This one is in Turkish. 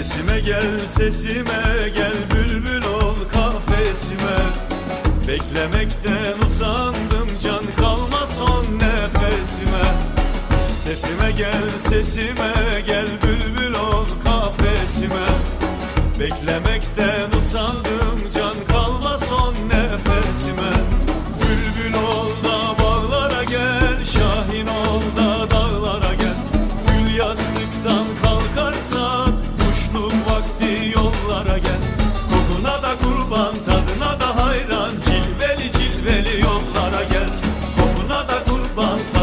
Sesime gel sesime gel bülbül ol kafesime. Beklemekten usandım can kalmaz son nefesime. Sesime gel sesime gel bülbül ol kafesime. Beklemekten usandım aman tadına da hayran. Cilveli cilveli yollara gel. Kokuna da kurban.